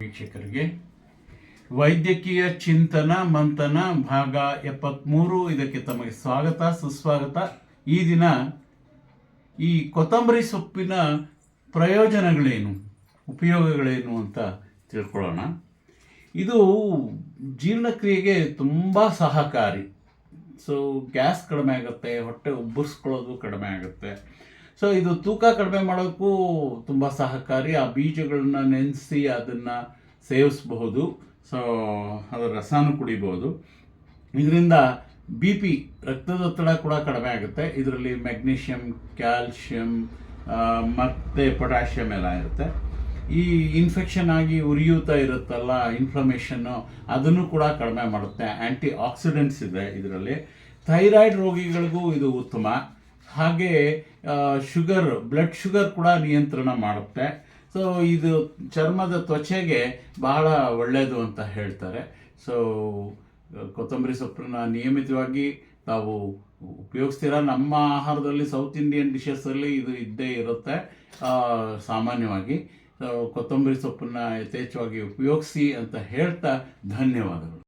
ವೀಕ್ಷಕರಿಗೆ. ವೈದ್ಯಕೀಯ ಚಿಂತನ, ಮಂಥನ, ಭಾಗ ಎಪ್ಪತ್ತ್ಮೂರು ಇದಕ್ಕೆ ತಮಗೆ ಸ್ವಾಗತ, ಸುಸ್ವಾಗತ. ಈ ದಿನ ಈ ಕೊತ್ತಂಬರಿ ಸೊಪ್ಪಿನ ಪ್ರಯೋಜನಗಳೇನು, ಉಪಯೋಗಗಳೇನು ಅಂತ ತಿಳ್ಕೊಳ್ಳೋಣ. ಇದು ಜೀರ್ಣಕ್ರಿಯೆಗೆ ತುಂಬ ಸಹಕಾರಿ. ಸೊ ಗ್ಯಾಸ್ ಕಡಿಮೆ ಆಗುತ್ತೆ, ಹೊಟ್ಟೆ ಉಬ್ಬರಿಸ್ಕೊಳ್ಳೋದು ಕಡಿಮೆ ಆಗುತ್ತೆ. ಸೊ ಇದು ತೂಕ ಕಡಿಮೆ ಮಾಡೋಕ್ಕೂ ತುಂಬ ಸಹಕಾರಿ. ಆ ಬೀಜಗಳನ್ನ ನೆನೆಸಿ ಅದನ್ನು ಸೇವಿಸಬಹುದು. ಸೊ ಅದರ ರಸನೂ ಕುಡಿಬೋದು ಇದರಿಂದ ಬಿ ಪಿ ರಕ್ತದೊತ್ತಡ ಕೂಡ ಕಡಿಮೆ ಆಗುತ್ತೆ. ಇದರಲ್ಲಿ ಮೆಗ್ನೀಷಿಯಮ್ ಕ್ಯಾಲ್ಶಿಯಂ ಮತ್ತು ಪೊಟ್ಯಾಷಿಯಮ್ ಎಲ್ಲ ಇರುತ್ತೆ. ಈ ಇನ್ಫೆಕ್ಷನ್ ಆಗಿ ಉರಿಯೂತ ಇರುತ್ತಲ್ಲ ಇನ್ಫ್ಲಮೇಷನ್ನು ಅದನ್ನು ಕೂಡ ಕಡಿಮೆ ಮಾಡುತ್ತೆ. ಆ್ಯಂಟಿ ಆಕ್ಸಿಡೆಂಟ್ಸ್ ಇದೆ ಇದರಲ್ಲಿ. ಥೈರಾಯ್ಡ್ ರೋಗಿಗಳಿಗೂ ಇದು ಉತ್ತಮ. ಹಾಗೆ ಶುಗರ್ ಬ್ಲಡ್ ಶುಗರ್ ಕೂಡ ನಿಯಂತ್ರಣ ಮಾಡುತ್ತೆ. ಸೊ ಇದು ಚರ್ಮದ ತ್ವಚೆಗೆ ಬಹಳ ಒಳ್ಳೆಯದು ಅಂತ ಹೇಳ್ತಾರೆ. ಸೊ ಕೊತ್ತಂಬರಿ ಸೊಪ್ಪನ್ನ ನಿಯಮಿತವಾಗಿ ತಾವು ಉಪಯೋಗಿಸ್ತೀರ? ನಮ್ಮ ಆಹಾರದಲ್ಲಿ ಸೌತ್ ಇಂಡಿಯನ್ ಡಿಶಸ್ಸಲ್ಲಿ ಇದು ಇದ್ದೇ ಇರುತ್ತೆ ಸಾಮಾನ್ಯವಾಗಿ. ಕೊತ್ತಂಬರಿ ಸೊಪ್ಪನ್ನು ಯಥೇಚ್ಛವಾಗಿ ಉಪಯೋಗಿಸಿ ಅಂತ ಹೇಳ್ತಾ ಧನ್ಯವಾದಗಳು.